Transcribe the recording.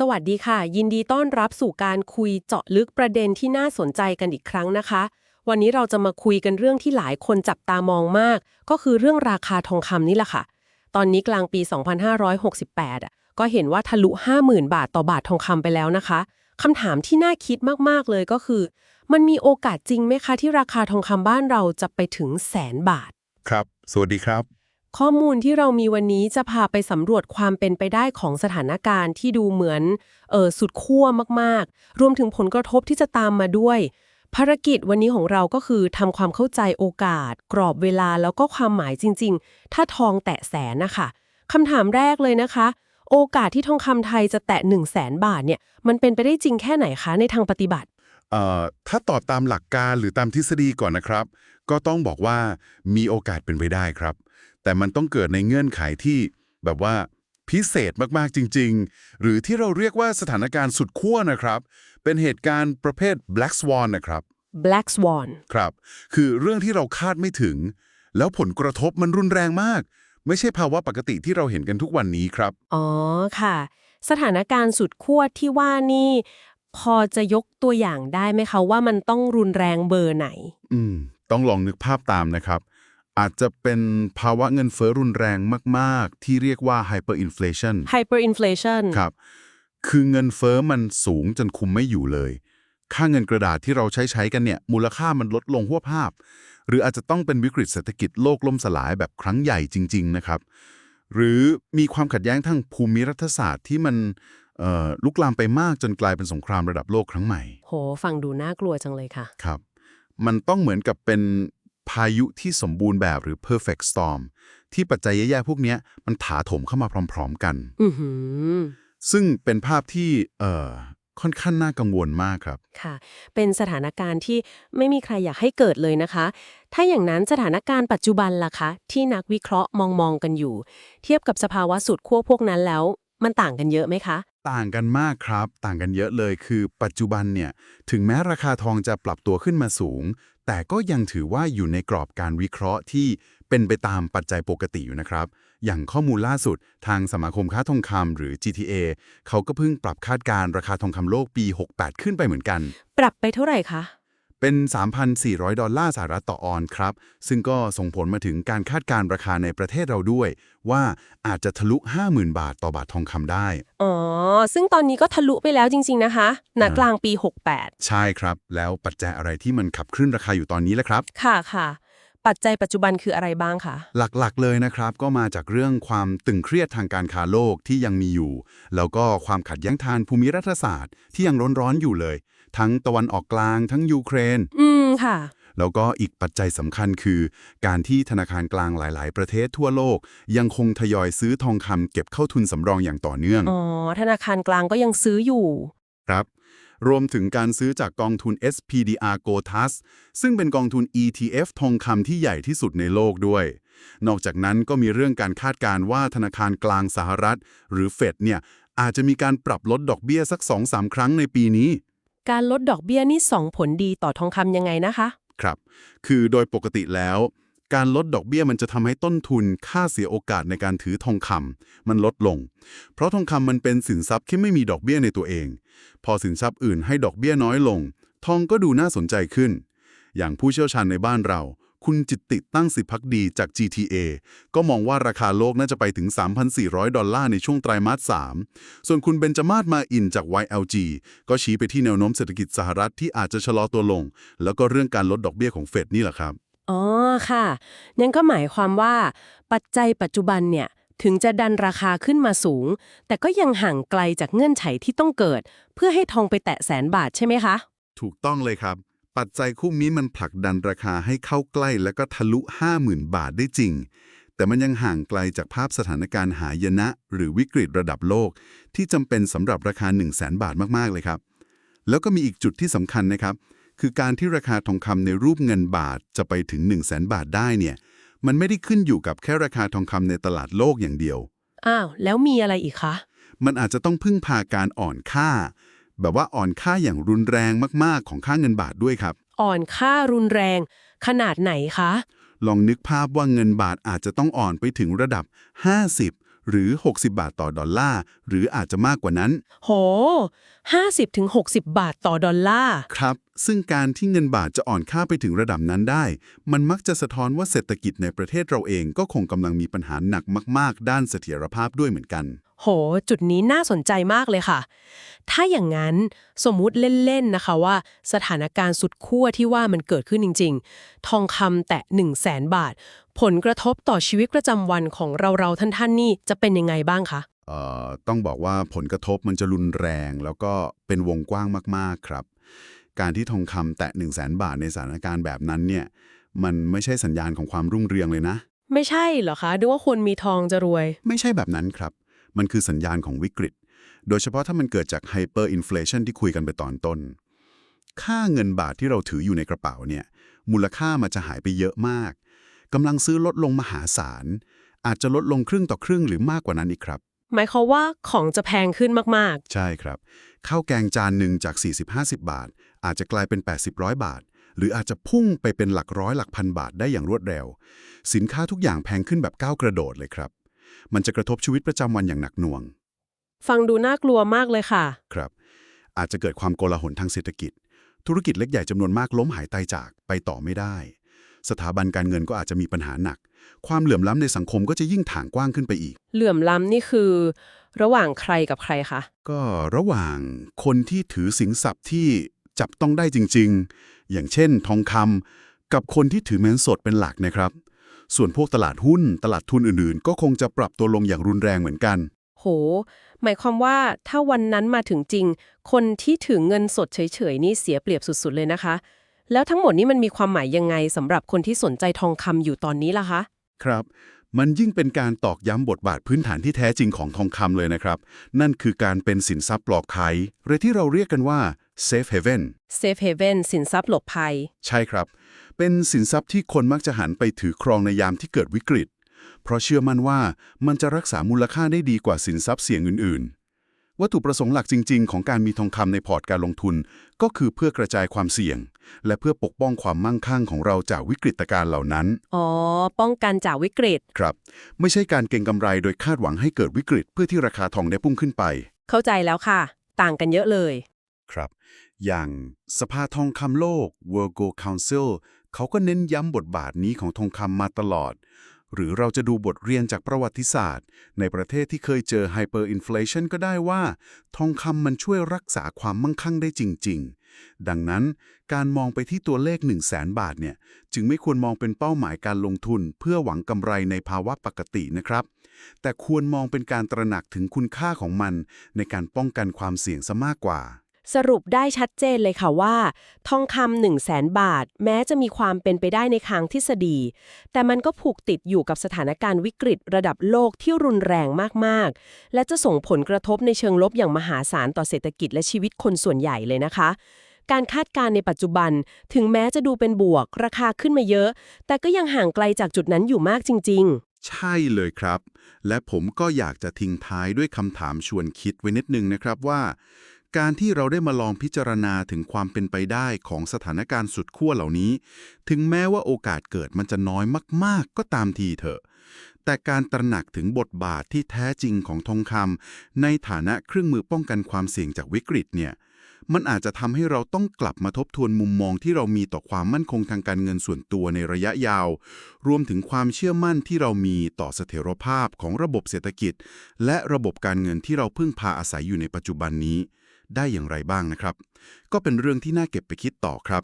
สวัสดีค่ะ ยินดีต้อนรับสู่การคุยเจาะลึกประเด็นที่น่าสนใจกันอีกครั้งนะคะ วันนี้เราจะมาคุยกันเรื่องที่หลายคนจับตามองมาก ก็คือเรื่องราคาทองคำนี่แหละค่ะ ตอนนี้กลางปี 2568อะก็เห็นว่าทะลุ 50,000 บาทต่อบาททองคำไปแล้วนะคะคำถามที่น่าคิดมากๆเลยก็คือ มันมีโอกาสจริงไหมคะที่ราคาทองคำบ้านเราจะไปถึงแสนบาท ครับ สวัสดีครับ ข้อมูลที่เรามีวันนี้จะพาไปสำรวจความเป็นไปได้ของสถานการณ์ที่ดูเหมือนเออสุดขั้วมากๆ รวมถึงผลกระทบที่จะตามมาด้วย ภารกิจวันนี้ของเราก็คือทำความเข้าใจโอกาส กรอบเวลาแล้วก็ความหมายจริง ๆ ถ้าทองแตะแสนนะคะคำถามแรกเลยนะคะ โอกาสที่ทองคำไทยจะแตะ 1 0 0 0 0แสนบาทเนี่ยมันเป็นไปได้จริงแค่ไหนคะในทางปฏิบัติถ้าตอบตามหลักการหรือตามทฤษฎีก่อนนะครับ ก็ต้องบอกว่ามีโอกาสเป็นไปได้ครับ แต่มันต้องเกิดในเงื่อนไขที่แบบว่าพิเศษมากๆจริง ๆ หรือที่เราเรียกว่าสถานการณ์สุดขั้วนะครับ เป็นเหตุการณ์ประเภท black swan นะครับ Black Swan ครับ คือเรื่องที่เราคาดไม่ถึง แล้วผลกระทบมันรุนแรงมาก ไม่ใช่ภาวะปกติที่เราเห็นกันทุกวันนี้ครับ อ๋อค่ะ สถานการณ์สุดขั้วที่ว่านี่ พอจะยกตัวอย่างได้ไหมคะว่ามันต้องรุนแรงเบอร์ไหน อืม ต้องลองนึกภาพตามนะครับ อาจจะเป็นภาวะเงินเฟ้อรุนแรงมาก ๆ ที่เรียกว่า hyperinflation hyperinflation ครับ คือเงินเฟ้อมันสูงจนคุมไม่อยู่เลย ค่าเงินกระดาษที่เราใช้ใช้กันเนี่ย มูลค่ามันลดลงหัวภาพ หรืออาจจะต้องเป็นวิกฤตเศรษฐกิจโลกล่มสลายแบบครั้งใหญ่จริง ๆ นะครับ หรือมีความขัดแย้งทางภูมิรัฐศาสตร์ที่มันเอ่อลุกลามไปมากจนกลายเป็นสงครามระดับโลกครั้งใหม่ โห ฟังดูน่ากลัวจังเลยค่ะ ครับ มันต้องเหมือนกับเป็น พายุที่สมบูรณ์แบบหรือ perfect storm ที่ปัจจัยแย่ๆพวกเนี้ยมันถาโถมเข้ามาพร้อม ๆ กันอือหือซึ่งเป็นภาพที่เอ่อค่อนข้างน่ากังวลมากครับ ค่ะ เป็นสถานการณ์ที่ไม่มีใครอยากให้เกิดเลยนะคะ ถ้าอย่างนั้นสถานการณ์ปัจจุบันล่ะคะ ที่นักวิเคราะห์มองมองๆกันอยู่ เทียบกับสภาวะสุดขั้วพวกนั้นแล้ว มันต่างกันเยอะไหมคะ ต่างกันมากครับ ต่างกันเยอะเลย คือปัจจุบันเนี่ย ถึงแม้ราคาทองจะปรับตัวขึ้นมาสูง แต่ก็ยังถือว่าอยู่ในกรอบการวิเคราะห์ที่เป็นไปตามปัจจัยปกติอยู่นะครับ อย่างข้อมูลล่าสุดทางสมาคมค้าทองคำหรือ GTA เขาก็เพิ่งปรับคาดการณ์ราคาทองคำโลกปี 68 ขึ้นไปเหมือนกัน ปรับไปเท่าไหร่คะ เป็น 3,400 ดอลลาร์สหรัฐต่อออนซ์ครับ ซึ่งก็ส่งผลมาถึงการคาดการณ์ราคาในประเทศเราด้วย ว่าอาจจะทะลุ 50,000 บาทต่อบาททองคำได้ อ๋อ ซึ่งตอนนี้ก็ทะลุไปแล้วจริง ๆ นะคะณกลางปี 68 ใช่ครับ แล้วปัจจัยอะไรที่มันขับเคลื่อนราคาอยู่ตอนนี้ล่ะครับ ค่ะค่ะปัจจัยปัจจุบันคืออะไรบ้างคะ หลักๆเลยนะครับ ก็มาจากเรื่องความตึงเครียดทางการค้าโลกที่ยังมีอยู่ แล้วก็ความขัดแย้งทางภูมิรัฐศาสตร์ที่ยังร้อนๆอยู่เลย ทั้งตะวันออกกลางทั้งยูเครน อืมค่ะ แล้วก็อีกปัจจัยสำคัญคือ การที่ธนาคารกลางหลาย ๆ ประเทศทั่วโลก ยังคงทยอยซื้อทองคำเก็บเข้าทุนสำรองอย่างต่อเนื่อง อ๋อ ธนาคารกลางก็ยังซื้ออยู่ ครับ รวมถึงการซื้อจากกองทุน SPDR GOTAS ซึ่งเป็นกองทุน ETF ทองคำที่ใหญ่ที่สุดในโลกด้วย นอกจากนั้นก็มีเรื่องการคาดการณ์ว่าธนาคารกลางสหรัฐ หรือเฟดเนี่ยอาจจะมีการปรับลดดอกเบี้ยสัก 2-3 ครั้งในปีนี้ การลดดอกเบี้ยนี่ส่งผลดีต่อทองคำยังไงนะคะ ครับ คือโดยปกติแล้ว การลดดอกเบี้ยมันจะทำให้ต้นทุนค่าเสียโอกาสในการถือทองคำมันลดลง เพราะทองคำมันเป็นสินทรัพย์ที่ไม่มีดอกเบี้ยในตัวเอง พอสินทรัพย์อื่นให้ดอกเบี้ยน้อยลง ทองก็ดูน่าสนใจขึ้น อย่างผู้เชี่ยวชาญในบ้านเรา คุณจิตติตั้งสิพักดีจาก GTA ก็มองว่าราคาโลกน่าจะไปถึง 3,400 ดอลลาร์ในช่วงไตรมาส 3 ส่วนคุณเบนจมาศมาอินจาก YLG ก็ชี้ไปที่แนวโน้มเศรษฐกิจสหรัฐที่อาจจะชะลอตัวลง แล้วก็เรื่องการลดดอกเบี้ยของเฟดนี่แหละครับ อ๋อค่ะ นั่นก็หมายความว่า ปัจจัยปัจจุบันเนี่ยถึงจะดันราคาขึ้นมาสูง แต่ก็ยังห่างไกลจากเงื่อนไขที่ต้องเกิด เพื่อให้ทองไปแตะแสนบาทใช่ไหมคะ ถูกต้องเลยครับ ปัจจัยคู่นี้มันผลักดันราคาให้เข้าใกล้แล้วก็ทะลุ 50,000 บาทได้จริง แต่มันยังห่างไกลจากภาพสถานการณ์หายนะ หรือวิกฤตระดับโลก ที่จำเป็นสำหรับราคา 1 0 0 0 0แบาทมาก ๆ เลยครับ แล้วก็มีอีกจุดที่สำคัญนะครับ คือการที่ราคาทองคำในรูปเงินบาทจะไปถึง 1 0 0 0 0แบาทได้เนี่ย มันไม่ได้ขึ้นอยู่กับแค่ราคาทองคำในตลาดโลกอย่างเดียว อ้าว แล้วมีอะไรอีกคะ มันอาจจะต้องพึ่งพาการอ่อนค่า แบบว่าอ่อนค่าอย่างรุนแรงมากๆ ของค่าเงินบาทด้วยครับ อ่อนค่ารุนแรง ขนาดไหนคะ ลองนึกภาพว่าเงินบาทอาจจะต้องอ่อนไปถึงระดับ 50 หรือ 60 บาทต่อดอลลาร์ หรืออาจจะมากกว่านั้น โห 50-60 บาทต่อดอลลาร์ ครับ ซึ่งการที่เงินบาทจะอ่อนค่าไปถึงระดับนั้นได้ มันมักจะสะท้อนว่าเศรษฐกิจในประเทศเราเองก็คงกำลังมีปัญหาหนักมาก ๆ ด้านเสถียรภาพด้วยเหมือนกัน โห จุดนี้น่าสนใจมากเลยค่ะ ถ้าอย่างนั้นสมมุติเล่นๆนะคะว่า สถานการณ์สุดขั้วที่ว่ามันเกิดขึ้นจริง ๆ ทองคำแตะ 1 0 0 0 0แสนบาท ผลกระทบต่อชีวิตประจำวันของเราๆท่านๆนี่จะเป็นยังไงบ้างคะเอ่อต้องบอกว่าผลกระทบมันจะรุนแรง แล้วก็เป็นวงกว้างมากๆครับ การที่ทองคำแตะ 1 0 0 0 0แสนบาทในสถานการณ์แบบนั้นเนี่ยมันไม่ใช่สัญญาณของความรุ่งเรืองเลยนะ ไม่ใช่เหรอคะดูว่าคนมีทองจะรวย ไม่ใช่แบบนั้นครับ มันคือสัญญาณของวิกฤต โดยเฉพาะถ้ามันเกิดจากไฮเปอร์อินฟล t ชันที่คุยกันไปตอนต้น ค่าเงินบาทที่เราถืออยู่ในกระเป๋าเนี่ย มูลค่ามันจะหายไปเยอะมากกำลังซื้อลดลงมหาศาล อาจจะลดลงครึ่งต่อครึ่งหรือมากกว่านั้นอีกครับ หมายความว่าของจะแพงขึ้นมากใช่ครับ ข้าวแกงจานหนึ่งจาก 40-50 บาท อาจจะกลายเป็น 80-100 บาท หรืออาจจะพุ่งไปเป็นหลักร้อยหลักพันบาทได้อย่างรวดเร็ว สินค้าทุกอย่างแพงขึ้นแบบก้าวกระโดดเลยครับ มันจะกระทบชีวิตประจำวันอย่างหนักหน่วงๆฟังดูน่ากลัวมากเลยค่ะ ครับ อาจจะเกิดความโกลาหลทางเศรษฐกิจ ธุรกิจเล็กใหญ่จำนวนมากล้มหายตายจากไปต่อไม่ได้ สถาบันการเงินก็อาจจะมีปัญหาหนัก ความเหลื่อมล้ำในสังคมก็จะยิ่งถ่างกว้างขึ้นไปอีก เหลื่อมล้ำนี่คือ ระหว่างใครกับใครคะ ก็ระหว่างคนที่ถือสินทรัพย์ที่จับต้องได้จริง ๆ อย่างเช่น ทองคำกับคนที่ถือเงินสดเป็นหลักนะครับ ส่วนพวกตลาดหุ้น ตลาดทุนอื่นๆ ก็คงจะปรับตัวลงอย่างรุนแรงเหมือนกัน โห หมายความว่าถ้าวันนั้นมาถึงจริง คนที่ถือเงินสดเฉยๆนี่เสียเปรียบสุดๆเลยนะคะ แล้วทั้งหมดนี้มันมีความหมายยังไงสำหรับคนที่สนใจทองคำอยู่ตอนนี้ล่ะคะ ครับมันยิ่งเป็นการตอกย้ำบทบาทพื้นฐานที่แท้จริงของทองคำเลยนะครับ นั่นคือการเป็นสินทรัพย์ปลอดภัยหรือที่เราเรียกกันว่า safe haven Safe Haven สินทรัพย์หลบภัย ใช่ครับ เป็นสินทรัพย์ที่คนมักจะหันไปถือครองในยามที่เกิดวิกฤต เพราะเชื่อมั่นว่ามันจะรักษามูลค่าได้ดีกว่าสินทรัพย์เสี่ยงอื่น ๆ วัตถุประสงค์หลักจริง ๆ ของการมีทองคำในพอร์ตการลงทุน ก็คือเพื่อกระจายความเสี่ยง และเพื่อปกป้องความมั่งคั่งของเราจากวิกฤตการณ์เหล่านั้น อ๋อ ป้องกันจากวิกฤต ครับ ไม่ใช่การเก็งกำไรโดยคาดหวังให้เกิดวิกฤต เพื่อที่ราคาทองได้พุ่งขึ้นไป เข้าใจแล้วค่ะ ต่างกันเยอะเลย ครับอย่างสภาทองคำโลก World Gold Council เขาก็เน้นย้ำบทบาทนี้ของทองคำมาตลอด หรือเราจะดูบทเรียนจากประวัติศาสตร์ ในประเทศที่เคยเจอ Hyperinflation ก็ได้ว่า ทองคำมันช่วยรักษาความมั่งคั่งได้จริง ๆ ดังนั้นการมองไปที่ตัวเลข 1 0 0 0 0แสนบาทเนี่ยจึงไม่ควรมองเป็นเป้าหมายการลงทุน เพื่อหวังกำไรในภาวะปกตินะครับ แต่ควรมองเป็นการตระหนักถึงคุณค่าของมัน ในการป้องกันความเสี่ยงซะมากกว่า สรุปได้ชัดเจนเลยค่ะว่า ทองคำหนึ่งแสนบาท แม้จะมีความเป็นไปได้ในทางทฤษฎี แต่มันก็ผูกติดอยู่กับสถานการณ์วิกฤตระดับโลกที่รุนแรงมากๆ และจะส่งผลกระทบในเชิงลบอย่างมหาศาลต่อเศรษฐกิจและชีวิตคนส่วนใหญ่เลยนะคะการคาดการณ์ในปัจจุบัน ถึงแม้จะดูเป็นบวก ราคาขึ้นมาเยอะ แต่ก็ยังห่างไกลจากจุดนั้นอยู่มากจริง ๆ ใช่เลยครับ และผมก็อยากจะทิ้งท้ายด้วยคำถามชวนคิดไว้นิดนึงนะครับว่า การที่เราได้มาลองพิจารณาถึงความเป็นไปได้ของสถานการณ์สุดขั้วเหล่านี้ ถึงแม้ว่าโอกาสเกิดมันจะน้อยมาก ๆ ก็ตามทีเถอะ แต่การตระหนักถึงบทบาทที่แท้จริงของทองคำในฐานะเครื่องมือป้องกันความเสี่ยงจากวิกฤตเนี่ยมันอาจจะทำให้เราต้องกลับมาทบทวนมุมมองที่เรามีต่อความมั่นคงทางการเงินส่วนตัวในระยะยาว รวมถึงความเชื่อมั่นที่เรามีต่อเสถียรภาพของระบบเศรษฐกิจ และระบบการเงินที่เราพึ่งพาอาศัยอยู่ในปัจจุบันนี้ ได้อย่างไรบ้างนะครับ ก็เป็นเรื่องที่น่าเก็บไปคิดต่อครับ